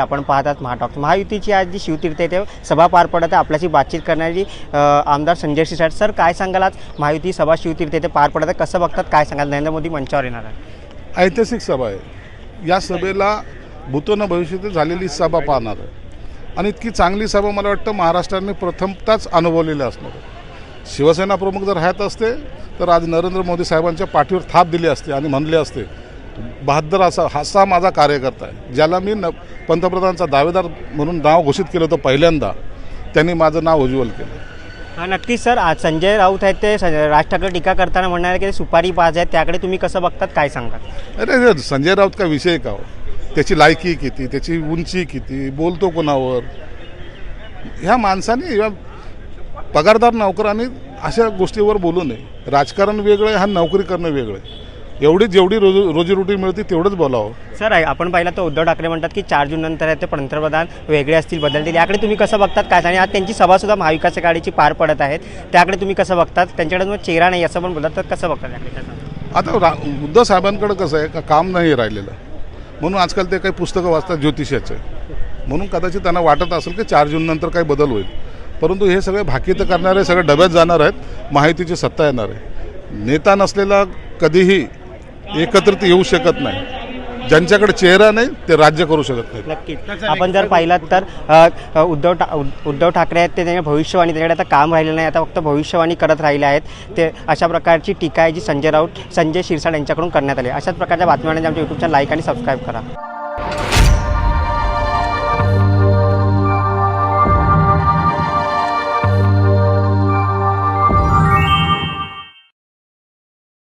आपण पाहतात महाटॉक महायुतीची आज जी शिवतीर्थ येथे सभा पार पडत आहे. आपल्याशी बातचीत करणारी आमदार संजय शिरसाट सर काय सांगाल आज? महायुती सभा शिवतीर्थ येथे पार पडत आहे. कसं बघतात? काय सांगाल? नरेंद्र मोदी मंचावर येणार आहे ऐतिहासिक सभा आहे. या सभेला भूतोन भविष्यात झालेली सभा पाहणार आहे. आणि इतकी चांगली सभा मला वाटतं महाराष्ट्राने प्रथमताच अनुभवलेली असणार आहे. शिवसेना प्रमुख जर राहत असते तर आज नरेंद्र मोदी साहेबांच्या पाठीवर थाप दिली असते आणि म्हणले असते बहादर असा असा माझा कार्यकर्ता आहे ज्याला मी न पंतप्रधानांचा दावेदार म्हणून नाव घोषित केलं होतं पहिल्यांदा त्यांनी माझं नाव उज्ज्वल केलं. हा, नक्कीच सर. आज संजय राऊत आहेत ते राज ठाकरे टीका करताना म्हणणार की सुपारी बाज आहेत त्याकडे तुम्ही कसं बघतात काय सांगाल अरे संजय राऊत का विषय का हो? त्याची लायकी किती त्याची उंची किती बोलतो कोणावर? ह्या माणसाने या पगारदार नोकरांनी अशा गोष्टीवर बोलू नये. राजकारण वेगळं आहे हा नोकरी करणं वेगळं आहे. एवढी जेवढी रोजी रोजीरोटी मिळते तेवढंच बोलावं. सर आपण पाहिलं तर उद्धव ठाकरे म्हणतात की चार जून नंतर आहे ते पंतप्रधान वेगळे असतील बदलतील. याकडे तुम्ही कसं बघतात काय आणि आज त्यांची सभासुद्धा महाविकास आघाडीची पार पडत आहेत. त्याकडे तुम्ही कसं बघतात? त्यांच्याकडे मग चेहरा नाही असं पण बोलतात तर कसं बघतात? आता रा उद्धव साहेबांकडे कसं आहे? का काम नाही राहिलेलं. म्हणून आजकाल ते काही पुस्तकं वाचतात ज्योतिषाचे. म्हणून कदाचित त्यांना वाटत असेल की चार जून नंतर काही बदल होईल. परंतु हे सगळे भाकीत करणारे सगळे डब्यात जाणार आहेत माहितीची सत्ता येणार आहे. नेता नसलेला कधीही एकत्रित येऊ शकत नाही. ज्यांच्याकडे चेहरा नाही ते राज्य करू शकत नाही. नक्कीच. आपण जर पाहिलात तर अ, उद्धव ठा उद- उद्धव ठाकरे आहेत ते त्यांच्या भविष्यवाणी त्यांच्याकडे आता काम राहिलेलं नाही आता फक्त भविष्यवाणी करत राहिले आहेत. ते अशा प्रकारची टीका आहे जी संजय राऊत संजय शिरसाट यांच्याकडून करण्यात आली आहे. अशाच प्रकारच्या बातम्यांसाठी आमच्या यूट्यूब चॅनल लाईक आणि सबस्क्राईब करा.